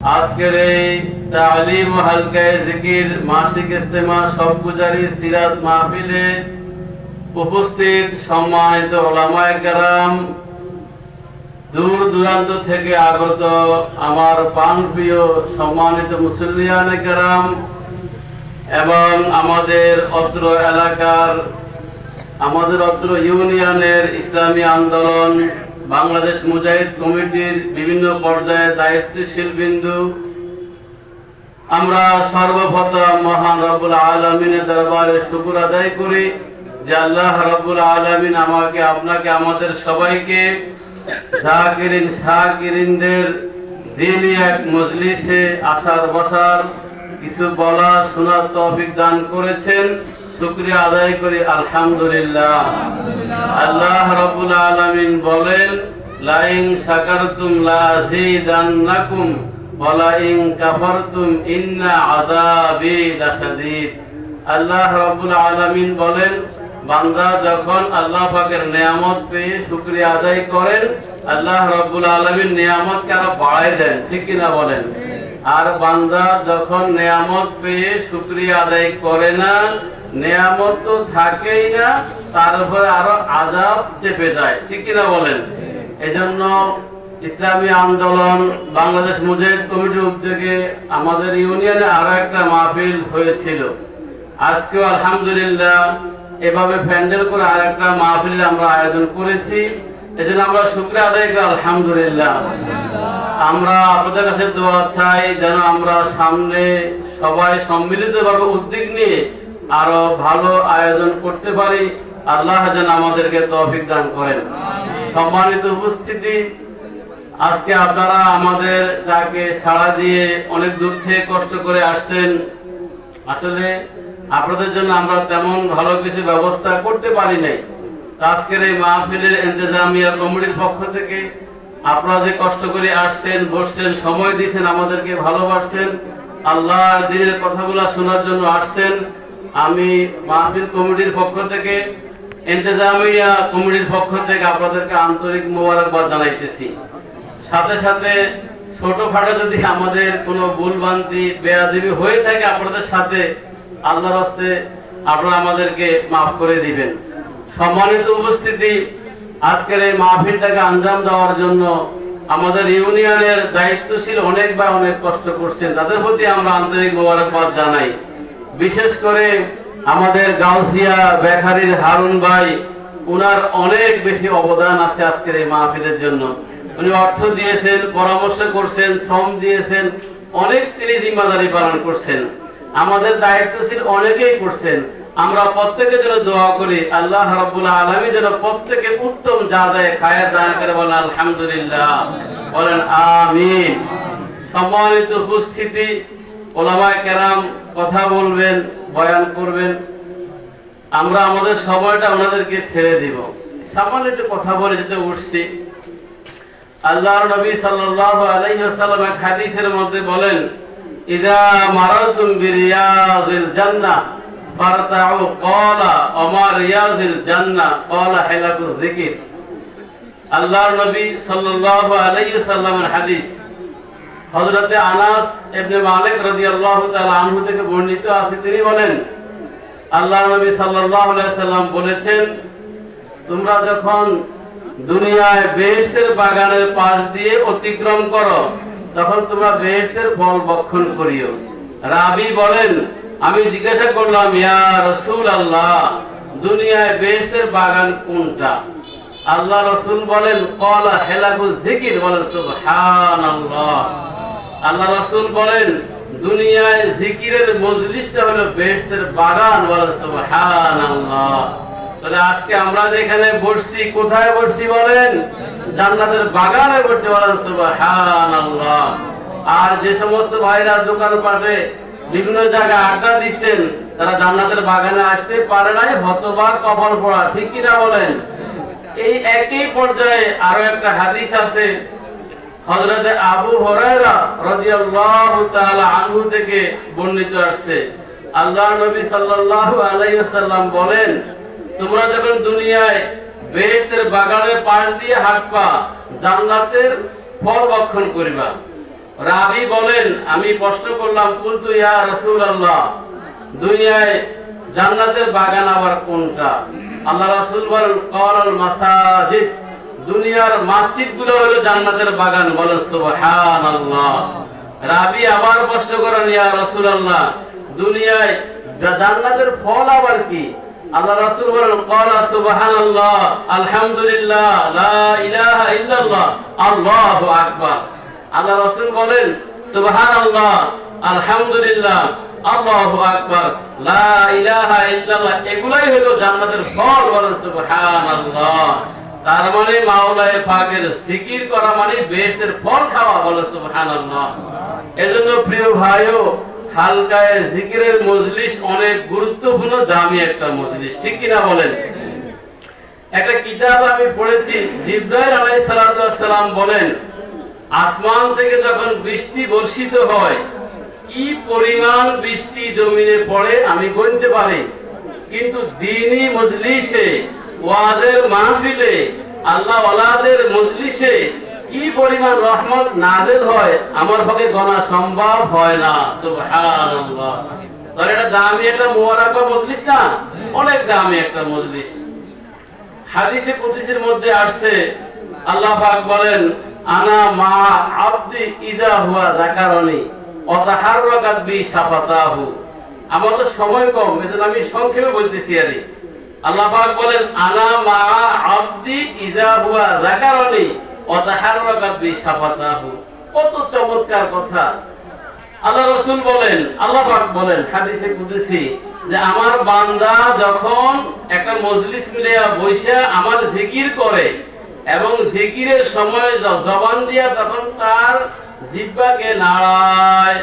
আজকের এই তালিম হালকায় জিকির, মাসিক ইস্তেমা, সব পূজারি সিরাত মাহফিলে উপস্থিত সম্মানিত ওলামায় কেরাম। দূর দূরান্ত থেকে আগত আমার প্রাণপ্রিয় সম্মানিত মুসলিয়ান কেরাম এবং আমাদের অত্র এলাকার, আমাদের অত্র ইউনিয়নের ইসলামী আন্দোলন বাংলাদেশ মুজাহিদ কমিটির বিভিন্ন পর্যায়ে দায়িত্বশীল বিন্দু। আমরা সর্বপ্রথম মহান রব্বুল আলমিনের দরবারে শুকুর আদায় করি যে আল্লাহ রব্বুল আলমিন আমাকে, আপনাকে, আমাদের সবাইকে জাকিরিন শাকিরিনদের দিনই এক মজলিসে আসার বসার কিছু বলা শোনার তৌফিক দান করেছেন। শুক্রিয়া আদায় করি, আলহামদুলিল্লাহ। আল্লাহ রাব্বুল আলামিন বলেন, লাইন শাকারতুম লা আযীদান্নাকুম ওয়া লাইন কাফারতুম ইন্না আযাবি লাশাদীদ। আল্লাহ রাব্বুল আলামিন বলেন, বান্দা যখন আল্লাহ পাকের নিয়ামত পেয়ে শুকরিয়া আদায় করেন, আল্লাহ রাব্বুল আলামিন নিয়ামতকে আরও বাড়ায় দেন। ঠিক কিনা বলেন? আর বান্দা যখন নিয়ামত পেয়ে শুকরিয়া আদায় করে না নিয়ামত তো থাকেই না তারপরে আরও আজাব চেপে যায়। ঠিক কিনা বলেন? এজন্য ইসলামী আন্দোলন, বাংলাদেশ মুজাহিদ কমিটির উদ্যোগে আমাদের ইউনিয়নে আরও একটা মাহফিল হয়েছিল। আজকেও আলহামদুলিল্লাহ এভাবে প্যান্ডেল করে আর একটা মাহফিল আমরা আয়োজন করেছি। এজন্য আমরা শুক্রিয়া আদায় করি, আলহামদুলিল্লাহ। আমরা আপনাদের কাছে দোয়া চাই যেন আমরা সামনে সবাই সম্মিলিতভাবে উদ্যোগ নিয়ে আরও ভালো আয়োজন করতে পারি। আল্লাহ যেন আমাদেরকে তৌফিক দান করেন। সম্মানিত উপস্থিতি, আজকে আপনারা আমাদের ডাকে সাড়া দিয়ে অনেক দূর থেকে কষ্ট করে আসছেন, আসলে আপনাদের জন্য আমরা তেমন ভালো কিছু ব্যবস্থা করতে পারি নাই। আজকের এই মাহফিলের ইন্তজামিয়া কমিটির পক্ষ থেকে আপনারা যে কষ্ট করে আসছেন, বসছেন, সময় দিয়েছেন আমাদেরকে ভালোবাসছেন, আল্লাহ দিনের কথাগুলো শোনার জন্য আসছেন। আমি মাহফিল কমিটির পক্ষ থেকে, ইন্তজামিয়া কমিটির পক্ষ থেকে আপনাদেরকে আন্তরিক মোবারকবাদ জানাইতেছি। সাথে সাথে ছোটখাটো যদি আমাদের কোনো ভুলভ্রান্তি, বেয়াদিবি হয়ে থাকে, আপনাদের সাথে আল্লাহর হস্তে আপনারা আমাদেরকে মাফ করে দিবেন। সম্মানিত উপস্থিতি, আজকের এই মাহফিলটাকে আঞ্জাম দেওয়ার জন্য আমাদের ইউনিয়নের দায়িত্বশীল অনেক বা অনেক কষ্ট করছেন। তাদের প্রতি আমরা আন্তরিক মোবারকবাদ জানাই। বিশেষ করে আমাদের গাউসিয়া বেখারির হারুন ভাই, উনার অনেক বেশি অবদান আছে আজকের এই মাহফিলের জন্য। উনি অর্থ দিয়েছেন, পরামর্শ করছেন, শ্রম দিয়েছেন, অনেক তিনি জিম্মাদারি পালন করছেন। আমাদের দায়িত্বশীল অনেকেই করছেন। আমরা প্রত্যেকের জন্য দোয়া করি, আল্লাহ রাব্বুল আলামিন যেন প্রত্যেকে উত্তম যা যায় খায়ের দান করে বলেন, আলহামদুলিল্লাহ। বলেন, আমিন। সম্মানিত উপস্থিতি ওলামায় কেরাম কথা বলবেন, বয়ান করবেন। আমরা আমাদের সময়টা ওনাদেরকে ছেড়ে দিব। সামান্য একটু কথা বলে যেতে উঠছি আল্লাহর নবী সাল্লাল্লাহু আলাইহি ওয়াসাল্লাম এক হাদিসের মধ্যে বলেন, ইদা মারাতুম বিরিয়াজিল জান্নাহ ফারতাউ ক্বালা ওমা রিয়াজিল জান্নাহ ক্বালা হিলাকুল যিকির। আল্লাহর নবী সাল্লাল্লাহু আলাইহি ওয়াসাল্লামের হাদিস হযরতে আনাস মালিক রাদিয়াল্লাহু তাআলা আনহু থেকে বর্ণিত আছে। তিনি বলেন, আল্লাহ নবী আলাইহি সাল্লাম বলেছেন, তোমরা যখন দুনিয়ায় বেহেশতের বাগানের পাশ দিয়ে অতিক্রম করো, তখন তোমরা বেহেশতের ফল বক্ষণ করিও। রাবি বলেন, আমি জিজ্ঞাসা করলাম, ইয়া রসুল আল্লাহ দুনিয়ায় বেহেশতের বাগান কোনটা? আল্লাহ রসুল বলেন কলা হেলাকু জিকির বলেন, সুবহানাল্লাহ। আল্লাহ রসুল বলেন, দুনিয়ায় জিকিরের মজলিসটা হলো বেহেশতের বাগান বলেন সুবহানাল্লাহ। তাহলে আজকে আমরা যেখানে বসছি, কোথায় বসছি বলেন? জান্নাতের বাগানে বসছি বলেন সুবহানাল্লাহ। আর যে সমস্ত ভাইরা দোকান পাটে, বিভিন্ন জায়গায় আড্ডা দিচ্ছেন, তারা জান্নাতের বাগানে আসতে পারে নাই হতবার কপাল পড়া, ঠিক কিনা বলেন? এই একই পর্যায়ে আরও একটা হাদিস আছে হযরতে আবু হুরায়রা রাদিয়াল্লাহু তাআলা আনহু থেকে বর্ণিত আসছে। আল্লাহ নবী সাল্লাল্লাহু আলাইহি ওয়াসাল্লাম বলেন, তোমরা যখন দুনিয়ায় বেহেশতের বাগানের পাশ দিয়ে হাঁটবা, জান্নাতের ফল ভক্ষণ করিবা। রাবি বলেন, আমি প্রশ্ন করলাম, কুলতু ইয়া রাসূলুল্লাহ, দুনিয়ায় জান্নাতের বাগান আবার কোনটা? আল্লাহ রাসূল বলেন করাল মাসাজিদ। দুনিয়ার মসজিদগুলো হলো জান্নাতের বাগান বলেন সুবহানাল্লাহ। রাবি আবার প্রশ্ন করেন ইয়া রাসূলুল্লাহ, দুনিয়ায় জান্নাতের ফল আবার কি? আল্লাহ রাসূল বলেন, ক্বালা সুবহানাল্লাহ, আলহামদুলিল্লাহ, লা ইলাহা ইল্লাল্লাহ, আল্লাহু আকবার। আল্লাহ রাসূল বলেন, সুবহানাল্লাহ, আলহামদুলিল্লাহ, আল্লাহু আকবার, লা ইলাহা ইল্লাল্লাহ। এগুলাই হলো জান্নাতের ফল, বলেন সুবহানাল্লাহ। তার মানে মাওলায়ে পাকের জিকির করা মানে ফল খাওয়া বলে সুবহানাল্লাহ। এজন্য প্রিয় হালকায় জিকিরের মজলিস অনেক গুরুত্বপূর্ণ, দামি একটা মজলিস। ঠিক কিনা বলেন? একটা কিতাব আমি পড়েছি, জিব্রাইল আলাইহিস সালাম বলেন, আসমান থেকে যখন বৃষ্টি বর্ষিত হয়, কি পরিমাণ বৃষ্টি জমিনে পড়ে আমি গণতে পারি। কিন্তু দিনই মজলিসে ওয়াজের মাহফিলে, আল্লাহ ওয়ালাদের মজলিসে কি পরিমাণ রহমত নাজেল হয়, আমার পক্ষে গণা সম্ভব হয় না। সুবহানাল্লাহ। তাহলে এটা দামি একটা মুবারাকা মজলিস না? অনেক দামি একটা মজলিস। হাদিসে কুদসির মধ্যে আসছে, আল্লাহ পাক বলেন, আনা মা আব্দি ইজা হুয়া যাকারনি, অতাহাররাকাত বি সাফাতাহু। আমার তো সময় কম, এজন্য আমি সংক্ষেপে বলতেছি আরে আল্লাহ বলেন কত চমৎকার কথা। আল্লাহ রসুল বলেন, আল্লাহ বলেন যে আমার বান্দা যখন একটা মজলিস মিলিয়া বৈশা আমার জিকির করে এবং জিকিরের সময় জবান দিয়া তখন তার জিব্বাকে নাড়ায়।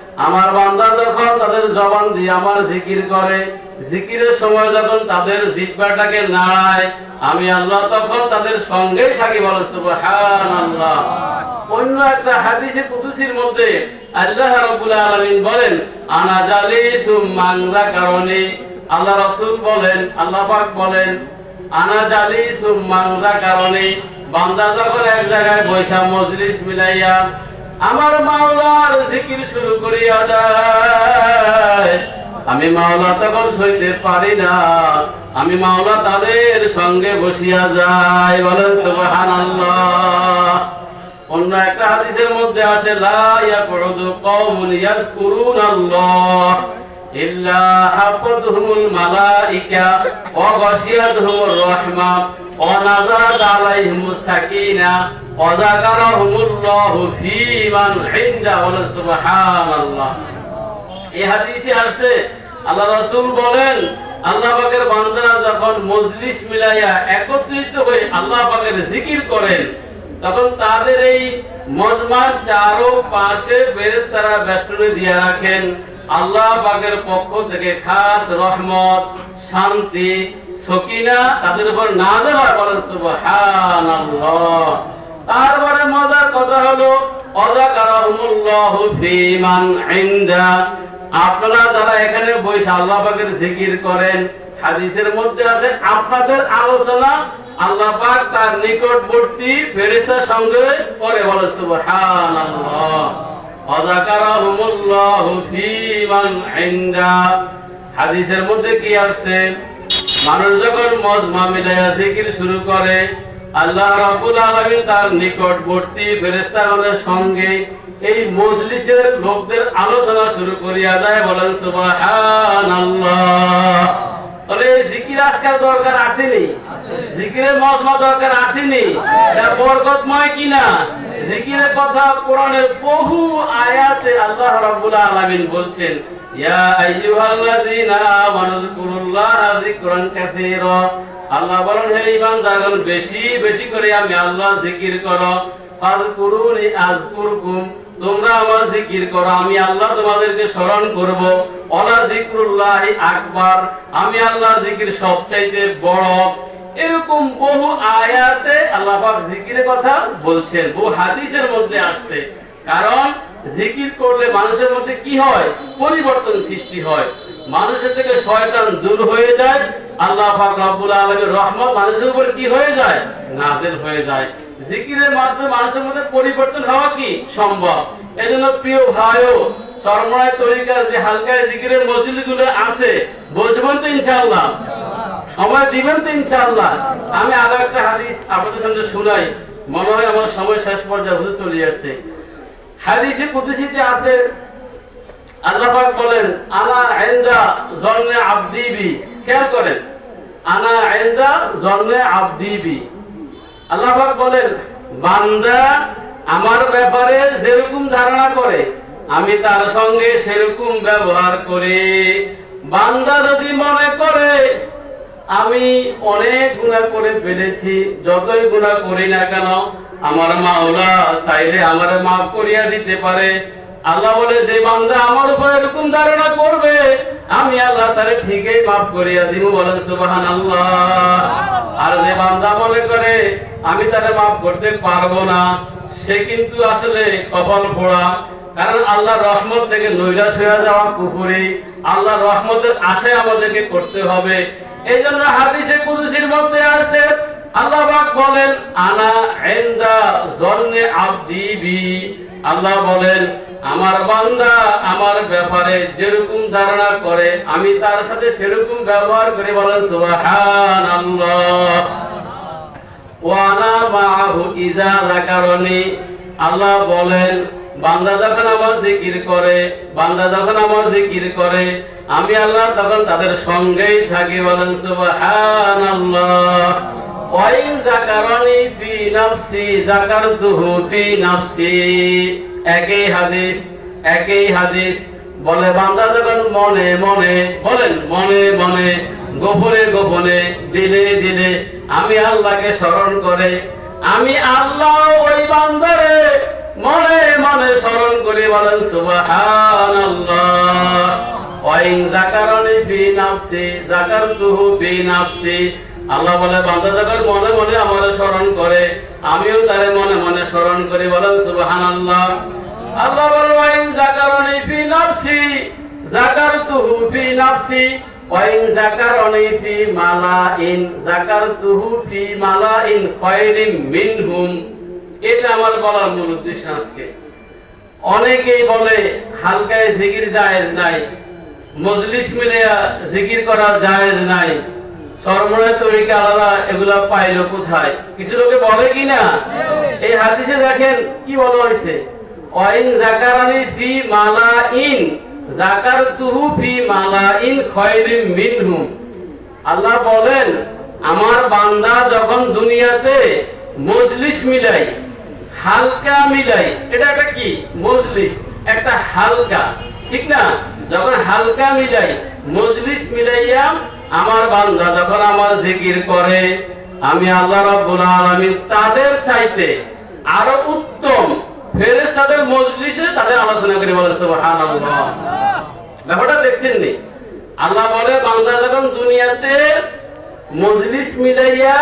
আমার বান্দা যখন তাদের জবান দিয়ে আমার জিকির করে, জিকিরের সময় যখন তাদের জিব্বাটাকে নাড়ায়, আমি আল্লাহ তখন তাদের সঙ্গেই থাকি বলে, সুবহানাল্লাহ। অন্য একটা হাদিসে কুদুসির মধ্যে আল্লাহ রাব্বুল আলামিন বলেন, আনা জালিসুম মান যাকারনি। আল্লাহ রাসূল বলেন, আল্লাহ পাক বলেন, আনা জালিসুম মান যাকারনি। বান্দা যখন এক জায়গায় বৈশা মজলিস মিলাইয়া আমার মাওলার জিকির শুরু করিয়া যায় আমি মাওলা তখন সইতে পারি না। আমি মাওলা তাদের সঙ্গে বসিয়া যাই। বলেন, সুবহানাল্লাহ। অন্য একটা হাদিসের মধ্যে আছে, লা ইয়াকুদু কওমুন ইয়াযকুরুনাল্লাহ ইল্লা হাফাতুহুমুল মালাইকা ওয়া গাশিয়াতুহুমুর রাহমা। এই হাদিসে আছে, আল্লাহ রাসূল বলেন, আল্লাহ পাকের বান্দারা যখন মজলিস মিলাইয়া একত্রিত হয়ে আল্লাহ পাকের জিকির করেন, তখন তাদের এই মজমার চারো পাশে ফেরেশতারা বেষ্টনী দিয়ে রাখেন। আল্লাহ পাকের পক্ষ থেকে খাস রহমত, শান্তি সকিনা তাদের উপর নাযিল হয়, বলেন তারপরে মজার কথা হলো আপনারা যারা এখানে বসে আল্লাহ পাকের জিকির করেন, হাদিসের মধ্যে আছে, আপনাদের আলোচনা আল্লাহ পাক তার নিকটবর্তী ফেরেশতার সঙ্গে করে বলে সুবহানাল্লাহ। ইনদা। হাদিসের মধ্যে কি আসছে মানুষ যখন মজমা মিলাইয়া জিকির শুরু করে, আল্লাহ রাব্বুল আলামিন তার নিকটবর্তী ফেরেশতাগণের সঙ্গে এই মজলিসের লোকদের আলোচনা শুরু করিয়া দেয় বলেন জিকির আজকাল দরকার আসেনি। মজমা দরকার আসেনি। বরকতময় কিনা? জিকিরের কথা বহু আয়াতে আল্লাহ রাব্বুল আলামিন বলছেন আল্লাহ বলেন, হে বেশি বেশি করে আমি আল্লাহ জিকির করো। ফাযকুরুনি তোমরা আমার জিকির করো, আমি আল্লাহ তোমাদেরকে স্মরণ করব। ওয়ালা যিকরুল্লাহি আকবার, আমি আল্লাহ জিকির সবচাইতে বড়। এরকম বহু আয়াতে আল্লাহ পাক জিকিরের কথা বলছেন, বহু হাদিসের মধ্যে আসছে। কারণ জিকির করলে মানুষের মধ্যে কি হয়? পরিবর্তন সৃষ্টি হয়। মানুষের থেকে শয়তান দূর হয়ে যায়। আল্লাহ রব্বুল আলামিনের রহমত মানুষের উপর কি হয়ে যায়? নাজিল হয়ে যায়। জিকিরের মাধ্যমে মানুষের মধ্যে পরিবর্তন হওয়া কি? সম্ভব। এজন্য প্রিয় ভাইও সরমরায় তরিকার যে হালকায় জিকিরের মসজিদগুলো আছে, বুঝবেন তো ইনশাআল্লাহ? সময় দিবেন তো ইনশাআল্লাহ? আমি আরও একটা হাদিস আপনাদের সামনে শুনাই। মনে হয় আমার সময় শেষ পর্যায়ে চলে আসছে। হাদিসে আছে, আল্লাহ পাক বলেন খেয়াল করেন আনা আল্লাহ পাক বলেন, বান্দা আমার ব্যাপারে যেরকম ধারণা করে, আমি তার সঙ্গে সেরকম ব্যবহার করি। বান্দা যদি মনে করে, আমি অনেক গুণা করে ফেলেছি, যতই গুণা করি না কেন আমার মাওলা চাইলে আমার মাফ করিয়া দিতে পারে। আল্লাহ বলে, যে বান্দা আমার উপর এরকম ধারণা করবে, আমি আল্লাহ তারে ঠিকই মাফ করিয়া দিব। বলেন সুবাহান আল্লাহ আর যে বান্দা মনে করে, আমি তারে মাফ করতে পারব না, সে কিন্তু আসলে কপাল পোড়া কারণ আল্লাহ রহমত থেকে নৈরাশ হয়ে যাওয়া কুকুরি আল্লাহ রহমতের আশায় আমাদেরকে করতে হবে। এই জন্য হাদিসে কুদুসির মধ্যে আছে আল্লাহ বলেন আনা ইনদা জন্নে আবদি আল্লাহ বলেন, আমার বান্দা আমার ব্যাপারে যেরকম ধারণা করে, আমি তার সাথে সেরকম ব্যবহার করে বলেন, সুবহানাল্লাহ। ওয়ানা মাহু ইজা যাকারনি। আল্লাহ বলেন, বান্দা যখন আমার জিকির করে, বান্দা যখন আমার জিকির করে, আমি আল্লাহ তখন তাদের সঙ্গেই থাকি বলেন, সুবহানাল্লাহ। ওয়াইন যাকারনি ফি নাফসি যাকারতুহু ফি নাফসি। একই হাদিস একই হাদিস। বলে বান্দা যখন মনে মনে, বলেন মনে মনে, গোপনে গোপনে, দিলে দিলে আমি আল্লাহকে স্মরণ করে, আমি আল্লাহ ওই বান্দারে মনে মনে স্মরণ করে, বলেন সুবহানাল্লাহ। ওয়াইন যাকারনি ফি নাফসি যাকারতুহু ফি নাফসি। আল্লাহ বলে, বান্দা যখন মনে মনে আমার স্মরণ করে, আমিও তারে মনে মনে স্মরণ করি বলেন, সুবহানাল্লাহ। আল্লাহ বলে, ওয়াইন যাকারনি ফি নাফসি, যাকারতুহু ফি নাফসি, ওয়াইন যাকারনি ফি মালাইন, যাকারতুহু ফি মালাইন খায়রিম মিনহুম। এটা আমার বলার মূল উদ্দেশ্য আজকে। অনেকেই বলে, হালকায় জিকির জায়েজ নাই, মজলিস মিলে জিকির করা জায়েজ নাই। সরমরায় তরিকা আলাদা এগুলা পাইলো কোথায়? কিছু লোকে বলে কি না? এই হাদিসে দেখেন কি বলা হয়েছে? ওয়াইন জাকারানি ফি মালা ইন জাকার তুহু ফি মালা ইন খয়রিম মিনহুম। আল্লাহ বলেন আমার বান্দা যখন দুনিয়াতে মজলিস মিলাই হালকা মিলাই এটা একটা কি? মজলিস একটা হালকা। ঠিক না? যখন হালকা মিলাই মজলিস মিলাইয়া আমার বান্দা যখন আমার জিকির করে, আমি আল্লাহ রাব্বুল আলামিন তাদের চাইতে আরও উত্তম ফেরেশতাদের মজলিসে তাদের আলোচনা করে বলে সুবহানাল্লাহ। ব্যাপারটা দেখছেন নি? আল্লাহ বলে, বান্দা যখন দুনিয়াতে মজলিস মিলাইয়া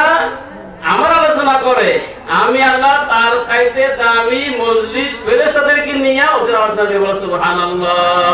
আমার আলোচনা করে, আমি আল্লাহ তার চাইতে দামি মজলিস ফেরেশতাদেরকে নিয়ে ওদের আলোচনা করে বলে সুবহানাল্লাহ।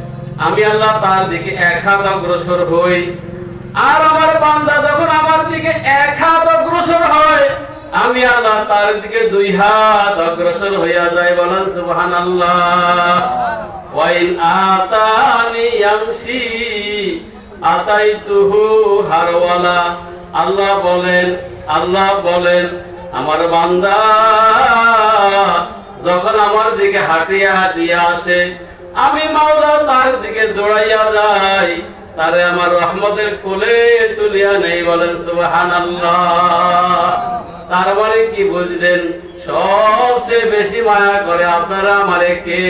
আমি আল্লাহ তার দিকে এক হাত অগ্রসর হই। আর আমার বান্দা যখন আমার দিকে এক হাত অগ্রসর হয়, আমি আল্লাহ তার দিকে দুই হাত অগ্রসর হইয়া যায় বলেন, সুবহানাল্লাহ। ওয়াইন আতানি ইয়ামশি, আতাইতুহু হারওয়ালা। আল্লাহ বলেন আল্লাহ বলেন, আমার বান্দা, যখন আমার দিকে হাঁটিয়া হাঁটিয়া আসে আমি মাওলা তার দিকে দৌড়াইয়া যাই, তারে আমার রহমতের কোলে তুলিয়া নেই বলেন সুবাহান তারপরে মানে কি বুঝলেন? সবচেয়ে বেশি মায়া করে আপনারা মালিককে